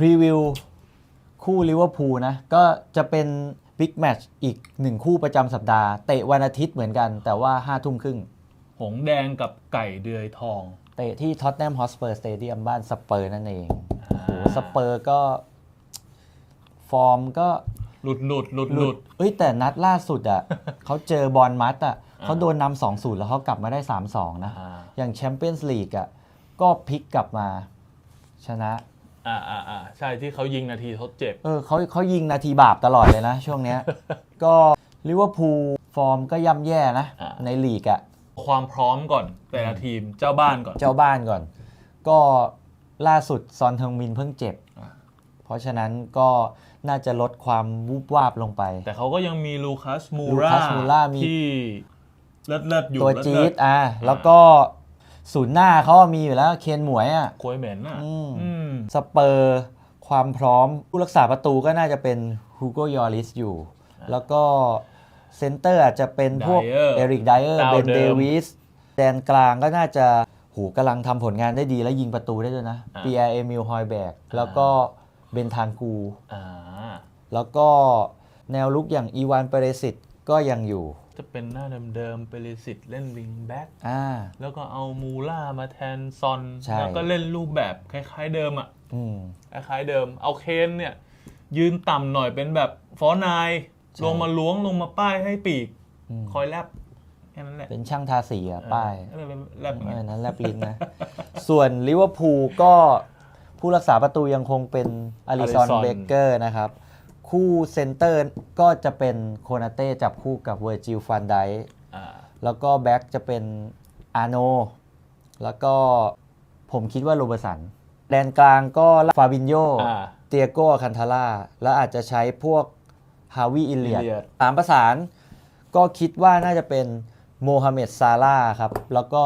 พรีวิวคู่ลิเวอร์พูลนะ ก็จะเป็นบิ๊กแมตช์อีกหนึ่งคู่ประจำสัปดาห์ เตะวันอาทิตย์เหมือนกัน แต่ว่า5้าทุ่มครึ่ง หงส์แดงกับไก่เดือยทอง เตะที่ท็อตแนมฮอสเปอร์สเตเดียมบ้านสเปอร์นั่นเองอ่าโหสเปอร์ก็ ฟอร์มก็หลุดหลุดหลุดหหลุลุดดเอ้ยแต่นัดล่าสุดอะ เขาเจอบอลมัดอะเขาโดนนำสองศูนย์แล้วเขากลับมาได้ 3-2 นะอ่าอย่างแชมเปี้ยนส์ลีกอะ ก็พลิกกลับมาชนะ อ่าอ่าอ่าใช่ที่เขายิงนาทีทดเจ็บ เออเขาเขายิงนาทีบาปตลอดเลยนะ ช่วงเนี้ย ก็ลิเวอร์พูลฟอร์มก็ย่ำแย่นะ อ่า ในลีกอะความพร้อมก่อน แต่ละทีมเจ้าบ้านก่อน เจ้าบ้านก่อน ก็ล่าสุดซอนเทงมินเพิ่งเจ็บ อ่า เพราะฉะนั้นก็น่าจะลดความวูบวาบลงไป แต่เขาก็ยังมีลูคัสมูลูราคัสมูรามี ที่เลิศเลิศๆอยู่ตัวเลิศๆจี๊ดอะแล้วก็ศูนย์หน้าเขามีอยู่แล้วเคนหมวยอะโคยเหม็นอะอืม อืม สเปอร์ความพร้อมผู้รักษาประตูก็น่าจะเป็นฮูโกยอริสอยู่ แล้วก็เซนเตอร์อาจจะเป็นพวก Dyer เอริกไดเออร์ดาวเบนเดิเดมวิสแดนกลางก็น่าจะหูกำลังทำผลงานได้ดีและยิงประตูได้ด้วยนะอ่าเปียเอมิลฮอยแบกแล้วก็เบนทานกูอ่าแล้วก็แนวลุกอย่างอีวานเปเรสิตก็ยังอยู่ จะเป็นหน้าเดิมๆเปริสิตเล่นวิงแบ็กอ่า แล้วก็เอามูล่ามาแทนซอน ใช่ แล้วก็เล่นรูปแบบคล้ายๆเดิมอะ อืม คล้ายๆเดิม เอาเคนเนี่ย ยืนต่ำหน่อยเป็นแบบฟอนายใช่ลงมาล้วงลงมาป้ายให้ปีก อืม คอยแลบแค่นั้นแหละเป็นช่างทาสีอะป้าย เออแลบอย่างเอเงี้อยนั้นแลบลิ้นนะ ส่วนลิเวอร์พูลก็ผู้รักษาประตูยังคงเป็นอลิซอน Alisson เบเกอร์นะครับ คู่เซนเตอร์ก็จะเป็นโคนาเต้จับคู่กับเวอร์จิลฟันไดอ่าแล้วก็แบ็กจะเป็นอาโน แล้วก็ผมคิดว่าโรเบร์ตสันแดนกลางก็ฟาบินโยอ่าเตียโกคันทาร่าแล้วอาจจะใช้พวกฮาวิอิเลียด Iliad สามประสาน ก็คิดว่าน่าจะเป็นโมฮัมเหม็ดซาร่าห์ครับ แล้วก็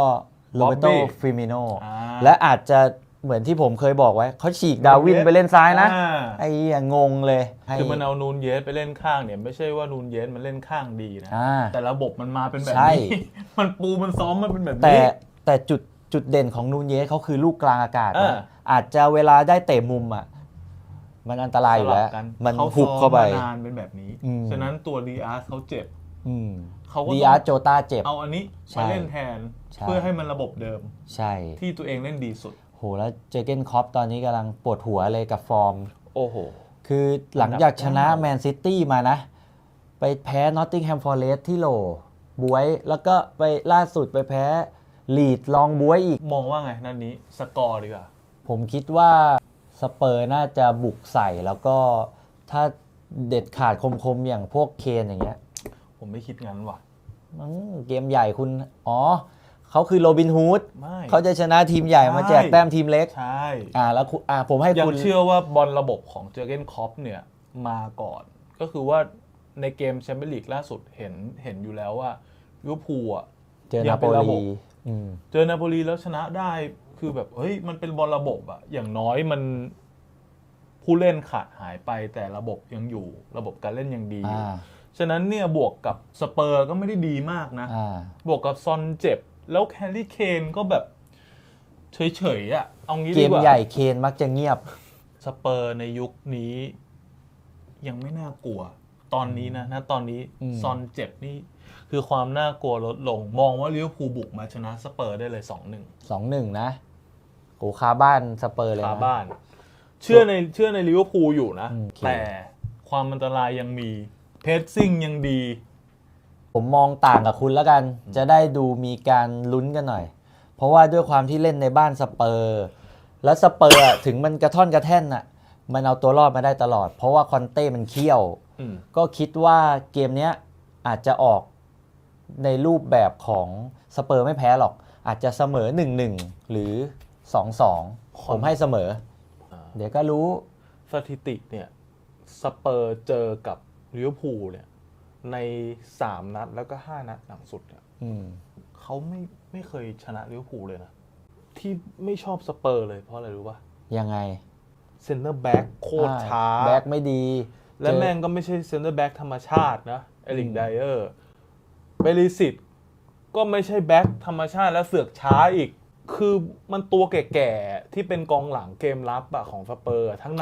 โรเบโต Bobby ฟิมิโนอ่าและอาจจะ เหมือนที่ผมเคยบอกไว้ เขาฉีกดาวินไปเล่นซ้ายนะ อ่า ไอ้เหี้ยงงเลยให้คือมันเอานูนเยสไปเล่นข้างเนี่ยไม่ใช่ว่านูนเยสมันเล่นข้างดีนะ อ่า แต่ระบบมันมาเป็นแบบใช่ นี้ มันปูมันซ้อมมันเป็นแบบแต่นี้ แต่จุดจุดเด่นของนูนเยสเขาคือลูกกลางอากาศเออนะอาจจะเวลาได้เตะมุมอะ มันอันตรายอยู่แล้วสลับกันมันเขาหุบเข้าไป ซ้อมมนานเป็นแบบนี้ อืม ฉะนั้นตัวดีอาร์สเขาเจ็บ อืมเขาก็ดีต้อาองร์โจตาเจ็บ เอาอันนี้ใช่มาเล่นแทน ใช่ เพื่อให้มันระบบเดิมใช่ ที่ตัวเองเล่นดีสุดโหแล้วเจเกนคอปตอนนี้กำลังปวดหัวเลยกับฟอร์ม โอ้โห คือหลังจากชนะอันดับเก้าแมนซิตี้มานะ ไปแพ้นอตติงแฮมฟอร์เรสที่โหลบวย แล้วก็ไปล่าสุดไปแพ้ลีดลองบวยอีก มองว่าไงนัดนี้สกอร์ดีกว่า ผมคิดว่าสเปอร์น่าจะบุกใส่แล้วก็ถ้าเด็ดขาดคมๆ อย่างพวกเคนอย่างเงี้ย ผมไม่คิดงั้นว่ะ อืมเกมใหญ่คุณ อ๋อ เขาคือโรบินฮูดไม่ เขาจะชนะทีมใหญ่มาแจกใช่แต้มทีมเล็ก ใช่อ่าแล้วคุณอ่าผมให้ยังคุณ เชื่อว่าบอลระบบของเจอร์เกนคอปเนี่ยมาก่อน ก็คือว่าในเกมแชมเปี้ยนลีกล่าสุดเห็นเห็นอยู่แล้วว่าลิเวอร์พูลอะเจอยันางโปเป็นระบบลีอืม เจอนาโปลีแล้วชนะได้คือแบบเฮ้ยมันเป็นบอลระบบอะอย่างน้อยมันผู้เล่นขาดหายไปแต่ระบบยังอยู่ ระบบการเล่นยังดีอยู่อ่า ฉะนั้นเนี่ยบวกกับสเปอร์ก็ไม่ได้ดีมากนะ อ่า บวกกับซอนเจ็บ แล้วแคลรี่เคนก็แบบ เฉยๆอะเอางี้เกดีมกว่าใหญ่เคนมักจะเงียบ สเปอร์ในยุคนี้ ยังไม่น่ากลัว ตอนนี้นะนะตอนนี้อืม ซอนเจ็บนี่คือความน่ากลัวลดลง มองว่าลิเวอร์พูลบุกมาชนะสเปอร์ได้เลยสองหนึ่ง สองหนึ่งนะโหคาบ้านสเปอร์เลยคานะ บ้าน เชื่อในเชื่อในลิเวอร์พูลอยู่นะ อืมโอเค แต่ความอันตรายยังมีเพสซิ่งยังดี ผมมองต่างกับคุณแล้วกัน จะได้ดูมีการลุ้นกันหน่อย เพราะว่าด้วยความที่เล่นในบ้านสเปอร์ แล้วสเปอร์อะถึงมันกระท่อนกระแท่นน่ะ มันเอาตัวรอดมาได้ตลอด เพราะว่าคอนเต้มันเขี้ยวอืมก็คิดว่าเกมเนี้ยอาจจะออกในรูปแบบของสเปอร์ไม่แพ้หรอก อาจจะเสมอ 1-1 หรือ 2-2 ผมให้เสมออ่าเดี๋ยวก็รู้สถิติเนี่ยสเปอร์เจอกับลิเวอร์พูลเนี่ย ในสามนัดแล้วก็ห้านัดหลังสุดเนี่ยอืม เขาไม่ไม่เคยชนะลิเวอร์พูลเลยนะ ที่ไม่ชอบสเปอร์เลยเพราะอะไรรู้ป่ะยังไงเซนเตอร์แบ็กโคตรช้า แบ็กไม่ดีและเจอแม่งก็ไม่ใช่เซนเตอร์แบ็กธรรมชาตินะเอลิกอืมไดเออร์เบลิสิตก็ไม่ใช่แบ็กธรรมชาติและเสือกช้าอีก คือมันตัวแก่ๆ ที่เป็นกองหลังเกมรับอะของสเปอร์ทั้งนั้น